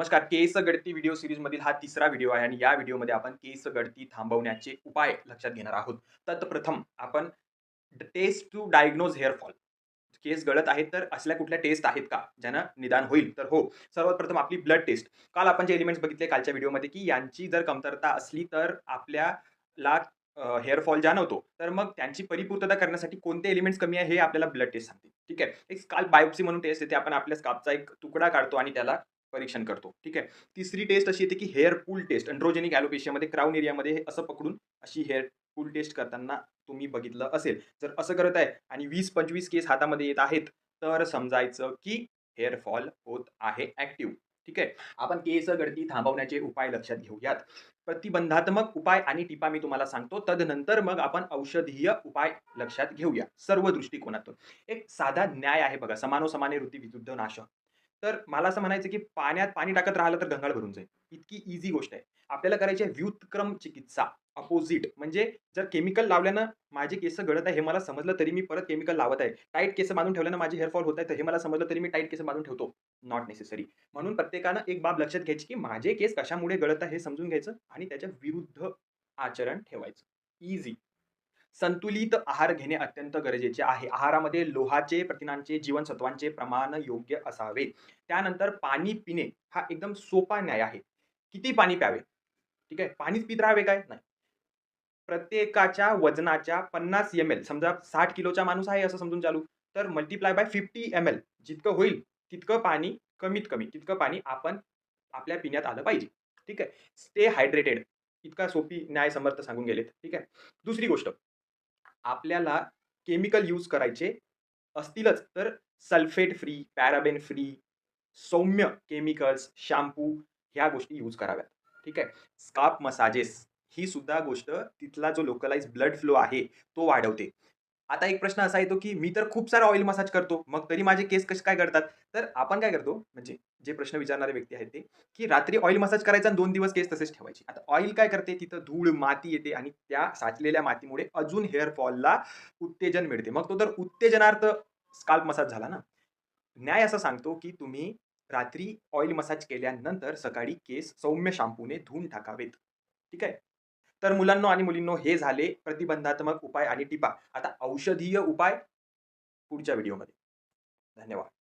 नमस्कार केस गळती video series मधील हा तिसरा व्हिडिओ आहे आणि या व्हिडिओमध्ये आपण केस गळती थांबवण्याचे उपाय लक्षात घेणार आहोत. तत्प्रथम आपण test to diagnose hair fall केस गळत आहेत तर असल्या कुठल्या टेस्ट आहेत का? ज्यानं निदान होईल तर हो. सर्वात प्रथम आपली ब्लड टेस्ट काल आपण जे एलिमेंट्स बघितले कालच्या व्हिडिओमध्ये की यांची जर कमतरता असली तर आपल्याला हेअर फॉल जाणवतो. तर मग त्यांची परिपूर्तता करण्यासाठी कोणते एलिमेंट्स कमी आहे हे आपल्याला ब्लड टेस्ट सांगते ठीक आहे? एक स्काल बायोप्सी म्हणून टेस्ट येते. आपण आपल्या स्कापचा एक तुकडा काढतो आणि त्याला परीक्षण करतो. ठीक आहे? तिसरी टेस्ट अशी येते की हेअर पूल टेस्ट अँड्रोजेनिक ॲलोपेशियामध्ये क्राऊन एरियामध्ये हे असं पकडून अशी हेअर पूल टेस्ट करताना तुम्ही बघितलं असेल. जर असं करत आहे आणि वीस पंचवीस केस हातामध्ये येत आहेत तर समजायचं की हेअर फॉल होत आहे ऍक्टिव्ह ठीक आहे? आपण केस गळती थांबवण्याचे उपाय लक्षात घेऊयात. प्रतिबंधात्मक उपाय आणि टिपा मी तुम्हाला सांगतो. तदनंतर मग आपण औषधीय उपाय लक्षात घेऊया. सर्व दृष्टिकोनातून. एक साधा न्याय आहे बघा. समानो समाने वृत्ती विरुद्ध नाश तर मला असं म्हणायचं की पाण्यात पाणी टाकत राहिलं तर गंगाळ भरून जाईल. इतकी इझी गोष्ट आहे. आपल्याला करायची आहे व्युत्क्रम चिकित्सा अपोजिट म्हणजे जर केमिकल लावल्यानं माझे केस गळत आहे हे मला समजलं तरी मी परत केमिकल लावत आहे. टाईट केस बांधून ठेवल्यानं माझे हेअरफॉल होत आहे तर हे मला समजलं तरी मी टाईट केस बांधून ठेवतो. नॉट नेसेसरी म्हणून प्रत्येकानं एक बाब लक्षात घ्यायची की माझे केस कशामुळे गळत आहे हे समजून घ्यायचं आणि त्याच्या विरुद्ध आचरण ठेवायचं. इझी संतुलित आहार घेणे अत्यंत गरजेचे आहे. आहारामध्ये लोहाचे प्रथिनांचे जीवनसत्वांचे प्रमाण योग्य असावे. त्यानंतर पाणी पिणे हा एकदम सोपा न्याय आहे. किती पाणी प्यावे? ठीक आहे. पाणीच पित राहावे काय? नाही. प्रत्येकाच्या वजनाच्या पन्नास एम एल समजा साठ किलोचा माणूस आहे असं समजून चालू. तर multiply by fifty M L जितकं होईल तितकं पाणी कमीत कमी तितकं पाणी आपण आपल्या पिण्यात आलं पाहिजे. ठीक आहे. स्टे हायड्रेटेड इतका सोपी न्याय समर्थ सांगून गेलेत. ठीक आहे. दुसरी गोष्ट. आपल्याला केमिकल यूज करायचे असतीलच तर सल्फेट फ्री पॅराबेन फ्री सौम्य केमिकल्स शॅम्पू ह्या गोष्टी यूज कराव्यात. ठीक आहे? स्काप मसाजेस ही सुद्धा गोष्ट तिथला जो लोकलाइज ब्लड फ्लो आहे तो वाढवते. आता एक प्रश्न असा येतो की मी तर खूप सारा ऑइल मसाज करतो मग तरी माझे केस कसे काय करतात तर आपण काय करतो म्हणजे जे प्रश्न विचारणारे व्यक्ती आहेत ते की रात्री ऑइल मसाज करायचा आणि दोन दिवस केस तसेच ठेवायचे. आता ऑइल काय करते? तिथं धूळ माती येते आणि त्या साचलेल्या मातीमुळे अजून हेअर फॉलला उत्तेजन मिळते. मग तो तर उत्तेजनार्थ स्काल्प मसाज झाला ना? न्याय असं सांगतो की तुम्ही रात्री ऑइल मसाज केल्यानंतर सकाळी केस सौम्य शॅम्पूने धुवून टाकावेत. ठीक आहे? तर मुलांनो आणि मुलींनो हे झाले प्रतिबंधात्मक उपाय आणि टिपा. आता औषधीय उपाय पुढच्या व्हिडिओमध्ये. धन्यवाद.